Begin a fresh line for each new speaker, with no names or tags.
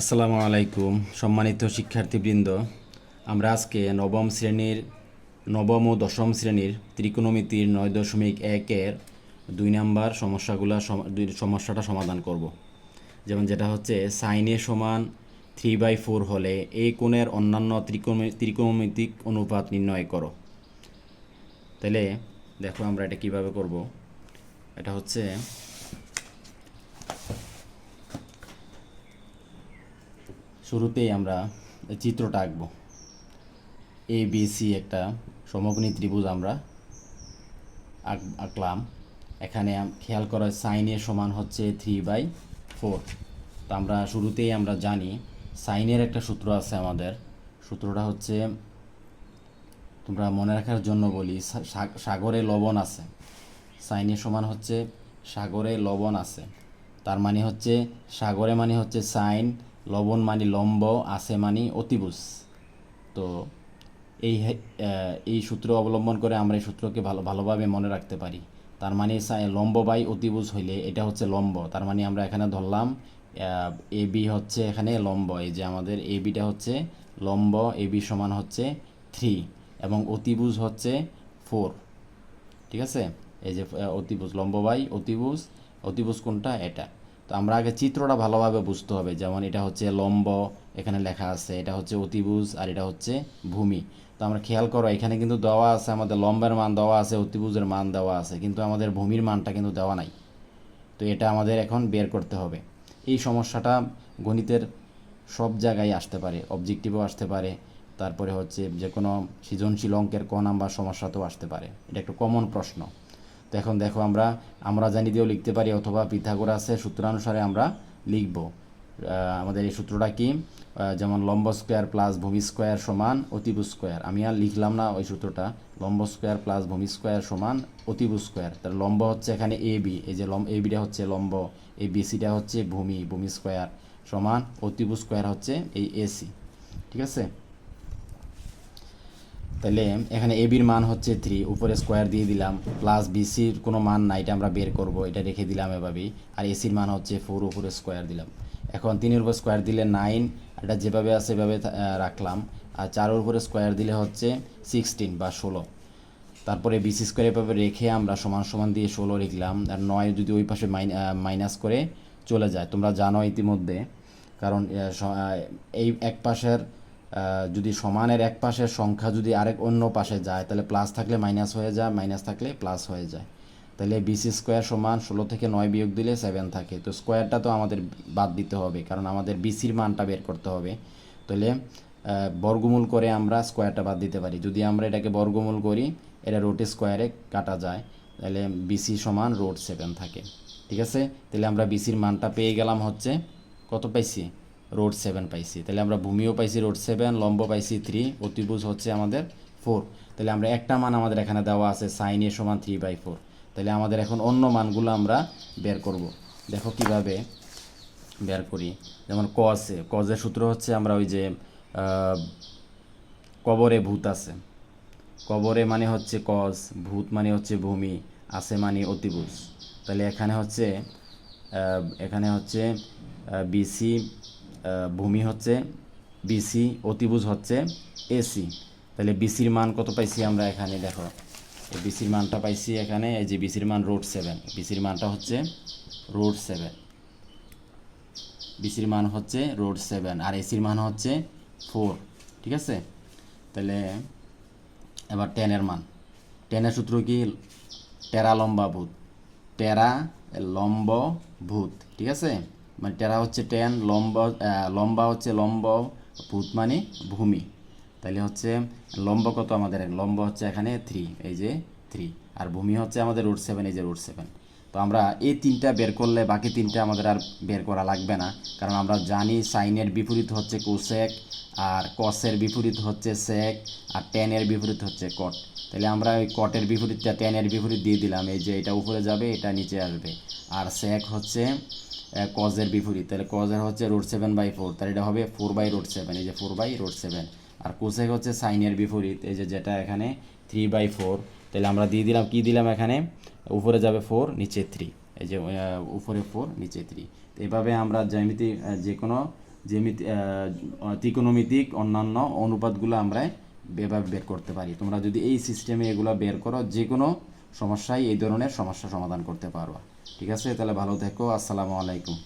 আসসালামু আলাইকুম, সম্মানিত শিক্ষার্থীবৃন্দ। আমরা আজকে নবম শ্রেণির, নবম ও দশম শ্রেণির ত্রিকোণমিতির নয় দশমিক একের দুই নাম্বার সমস্যাগুলো দুই সমস্যাটা সমাধান করব। যেমন যেটা হচ্ছে, সাইনে সমান থ্রি বাই ফোর হলে এই কোণের অন্যান্য ত্রিকোণ ত্রিকোণমিতিক অনুপাত নির্ণয় করো। তাহলে দেখো আমরা এটা কীভাবে করব। এটা হচ্ছে শুরুতেই আমরা চিত্রটা আঁকব। এ বি সি একটা সমকোণী ত্রিভুজ আমরা আঁক- আঁকলাম। এখানে খেয়াল করা সাইনের সমান হচ্ছে থ্রি বাই ফোর তো আমরা শুরুতেই আমরা জানি সাইনের একটা সূত্র আছে আমাদের। সূত্রটা হচ্ছে, তোমরা মনে রাখার জন্য বলি সাগরে লবণ আছে। সাইনের সমান হচ্ছে সাগরে লবণ আছে। তার মানে হচ্ছে, সাগরে মানে হচ্ছে সাইন লবণ মানে লম্ব, আছে মানে অতিভুজ। তো এই এই সূত্র অবলম্বন করে আমরা এই সূত্রকে ভালো, ভালোভাবে মনে রাখতে পারি। তার মানে লম্ব বাই অতিভুজ হইলে এটা হচ্ছে লম্ব। তার মানে আমরা এখানে ধরলাম, এ বি হচ্ছে এখানে লম্ব। এই যে আমাদের এ বিটা হচ্ছে লম্ব, এ বি সমান হচ্ছে থ্রি এবং অতিভুজ হচ্ছে ফোর। ঠিক আছে? এই যে অতিভুজ, লম্ব বাই অতিভুজ। অতিভুজ কোনটা? এটা। তো আমরা আগে চিত্রটা ভালোভাবে বুঝতে হবে। যেমন এটা হচ্ছে লম্ব, এখানে লেখা আছে, এটা হচ্ছে অতিভুজ আর এটা হচ্ছে ভূমি। তো আমরা খেয়াল করো, এখানে কিন্তু দেওয়া আছে, আমাদের লম্বের মান দেওয়া আছে, অতিভুজের মান দেওয়া আছে, কিন্তু আমাদের ভূমির মানটা কিন্তু দেওয়া নাই। তো এটা আমাদের এখন বের করতে হবে। এই সমস্যাটা গণিতের সব জায়গায় আসতে পারে অবজেক্টিভও আসতে পারে, তারপরে হচ্ছে যে কোনো সৃজনশীল অঙ্কের ক নাম্বার সমস্যাতেও আসতে পারে। এটা একটা কমন প্রশ্ন। তো এখন দেখো আমরা আমরা জানি দিয়েও লিখতে পারি অথবা পিথাগোরাসের সূত্রানুসারে আমরা লিখব। আমাদের এই সূত্রটা কি? যেমন লম্ব স্কোয়ার প্লাস ভূমি স্কোয়ার সমান অতিভুজ স্কোয়ার। আমি আর লিখলাম না ওই সূত্রটা। লম্ব স্কোয়ার প্লাস ভূমি স্কোয়ার সমান অতিভুজ স্কোয়ার। তার লম্ব হচ্ছে এখানে এ বি। এই যে লম্ব, এ বিটা হচ্ছে লম্ব এই বিসিটা হচ্ছে ভূমি ভূমি স্কোয়ার সমান অতিভুজ স্কোয়ার হচ্ছে এই এসি ঠিক আছে? তাহলে এখানে এবির মান হচ্ছে থ্রি উপরে স্কোয়ার দিয়ে দিলাম প্লাস বিসির কোনো মান না এটা আমরা বের করব, এটা রেখে দিলাম এভাবেই আর এসির মান হচ্ছে ফোর উপরে স্কোয়ার দিলাম। এখন তিনের উপর স্কোয়ার দিলে নাইন এটা যেভাবে আছে সেভাবে রাখলাম, আর চারের উপরে স্কোয়ার দিলে হচ্ছে সিক্সটিন বা ষোলো। তারপরে বিসি স্কোয়ার এভাবে রেখে আমরা সমান সমান দিয়ে ষোলো লিখলাম, আর নয় যদি ওই পাশে মাইনাস করে চলে যায়, তোমরা জানো ইতিমধ্যে, কারণ এই এক পাশের যদি সমানের এক পাশের সংখ্যা যদি আরেক অন্য পাশে যায়, তাহলে প্লাস থাকলে মাইনাস হয়ে যায় মাইনাস থাকলে প্লাস হয়ে যায়। তাহলে বিসি স্কোয়ার সমান ষোলো থেকে নয় বিয়োগ দিলে সেভেন থাকে। তো স্কোয়ারটা তো আমাদের বাদ দিতে হবে, কারণ আমাদের বিসির মানটা বের করতে হবে। তাহলে বর্গমূল করে আমরা স্কোয়ারটা বাদ দিতে পারি। যদি আমরা এটাকে বর্গমূল করি, এটা রোট স্কোয়ারে কাটা যায়, তাহলে বিসি সমান রোড সেভেন থাকে। ঠিক আছে? তাহলে আমরা বিসির মানটা পেয়ে গেলাম হচ্ছে, কত পাইছি? রোড সেভেন পাইছি। তাহলে আমরা ভূমিও পাইছি রোড সেভেন লম্ব পাইছি থ্রি অতিভুজ হচ্ছে আমাদের ফোর তাহলে আমরা একটা মান আমাদের এখানে দেওয়া আছে সাইন সমান থ্রি বাই ফোর তাহলে আমাদের এখন অন্য মানগুলো আমরা বের করব। দেখো কীভাবে বের করি। যেমন কজে কজের সূত্র হচ্ছে আমরা ওই যে কবরে ভূত আছে। কবরে মানে হচ্ছে কজ ভূত মানে হচ্ছে ভূমি, আছে মানে অতিভুজ। তাহলে এখানে হচ্ছে এখানে হচ্ছে বিসি ভূমি হচ্ছে বিসি অতিভুজ হচ্ছে এসি তাহলে বিসির মান কত পাইছি আমরা এখানে, দেখো? বিসির মানটা পাইছি এখানে, এই যে বিসির মান রোড সেভেন বিসির মানটা হচ্ছে রোড সেভেন বিসির মান হচ্ছে রোড সেভেন আর এসির মান হচ্ছে ফোর ঠিক আছে? তাহলে এবার টেনের মান। টেনের সূত্র কি? টেরা লম্বা ভূত টেরা লম্ব ভূত ঠিক আছে? মানে টেরা হচ্ছে টেন লম্ব লম্বা হচ্ছে লম্ব ভূত মানে ভূমি। তাহলে হচ্ছে লম্ব কত আমাদের? লম্ব হচ্ছে এখানে থ্রি এই যে থ্রি আর ভূমি হচ্ছে আমাদের রুট সেভেন এই যে রুট সেভেন তো আমরা এই তিনটা বের করলে বাকি তিনটা আমাদের আর বের করা লাগবে না। কারণ আমরা জানি সাইনের বিপরীত হচ্ছে কোসেক, আর কসের বিপরীত হচ্ছে সেক, আর টেনের বিপরীত হচ্ছে কট। তাহলে আমরা ওই কটের বিপরীতটা টেনের বিপরীত দিয়ে দিলাম। এই যে এটা উপরে যাবে, এটা নিচে আসবে। আর সেক হচ্ছে কজের বিপরীত। তাহলে কজের হচ্ছে রোড সেভেন বাই ফোর তাহলে এটা হবে ফোর বাই রোড সেভেন এই যে ফোর বাই রোড সেভেন আর কোসেক হচ্ছে সাইনের বিপরীত, এই যে যেটা এখানে থ্রি বাই ফোর তাহলে আমরা দিয়ে দিলাম, কি দিলাম এখানে? উপরে যাবে ফোর নিচে থ্রি এই যে উপরে ফোর নিচে থ্রি তো এভাবে আমরা জ্যামিতি যে কোনো জ্যামিতি ত্রিকোণমিতিক অন্যান্য অনুপাতগুলো আমরা এভাবে বের করতে পারি। তোমরা যদি এই সিস্টেমে এগুলো বের করো যে কোনো সমস্যায় এই ধরনের সমস্যা সমাধান করতে পারবা। ঠিক আছে? তাহলে ভালো থেকো। আসসালামু আলাইকুম।